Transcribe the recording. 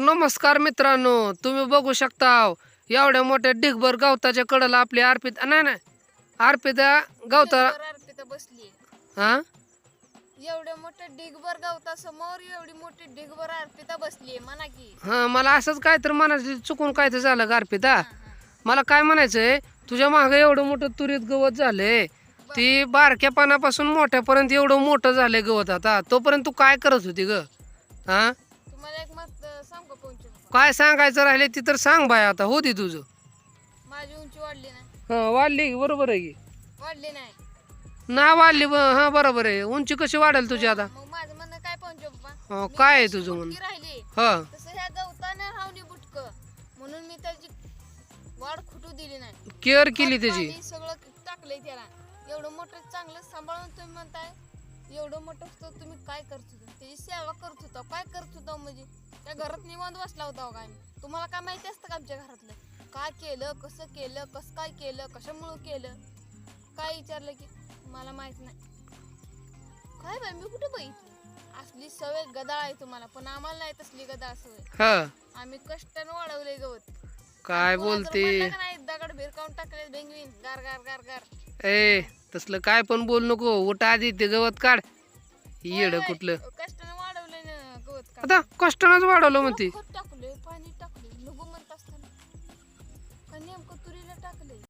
नमस्कार मित्रांनो तुम्ही बघू शकता एवढ्या मोठ्या ढिगभर गवताच्या कडेला आपली अर्पित नाही नाही अर्पिता गवता अर्पिता बसली हा? एवढ्या मोठ्या ढिगभर गवता समोर एवढी मोठी ढिगभर अर्पिता बसली म्हणा की. हा मला असंच काय तर म्हणायचं चुकून काय तर झालं का अर्पिता? मला काय म्हणायचंय तुझ्या मागे एवढं मोठं तुरीत गवत झालंय ती बारक्या पानापासून मोठ्यापर्यंत एवढं मोठं झालंय गवत आता तोपर्यंत तू काय करत होती ग? हा? तुम्हाला एक सांग का पोंचू काय सांगायचं राहिले ती तर सांग बाय आता होती तुझं. माझी उंची वाढली नाही. हा वाढली की, बरोबर आहे की. वाढली नाही. ना वाढली ब- हा बरोबर आहे. उंची कशी वाढेल तुझी आता? मग माझं म्हणणं काय पोंचू पप्पा? हो, काय आहे तुझं म्हणणं? राहिली. हा. तसं ह्या गवताने रावली बुटक. म्हणून मी त्याची वाढ खुटू दिली नाही. केअर केली खत त्याची. पाणी सगळं टाकलंय त्याला. एवढं मोठं चांगलं सांभाळून तुम्ही म्हणताय एवढं मोठं असतं तुम्ही काय करत? त्याची सेवा करत होता. काय करत होता म्हणजे? त्या घरात निवांत बसला होता हो का आम्ही तुम्हाला काय माहिती असतं का आमच्या घरातलं? काय केलं कसं केलं कसं काय केलं कशामुळं केलं? काय विचारलं की मला माहीत नाही. काय बाई मी कुठे बघितली असली सवय गदाळ आहे तुम्हाला पण आम्हाला नाही तसली गदाळ सवय. हा. आम्ही कष्टानं वाढवले गवत. काय बोलते? नाही दगड भिरकावून टाकले बेंगवीन. गार गार गार गार. ए तसलं काय पण बोल नको. उठ आधी ते गवत काढ. येड कुठलं? कष्टानं आता कष्टानच वाढवलं म्हणते. टाकले पाणी टाकले नको म्हणत असताना. का नेमकं तुरीला टाकले?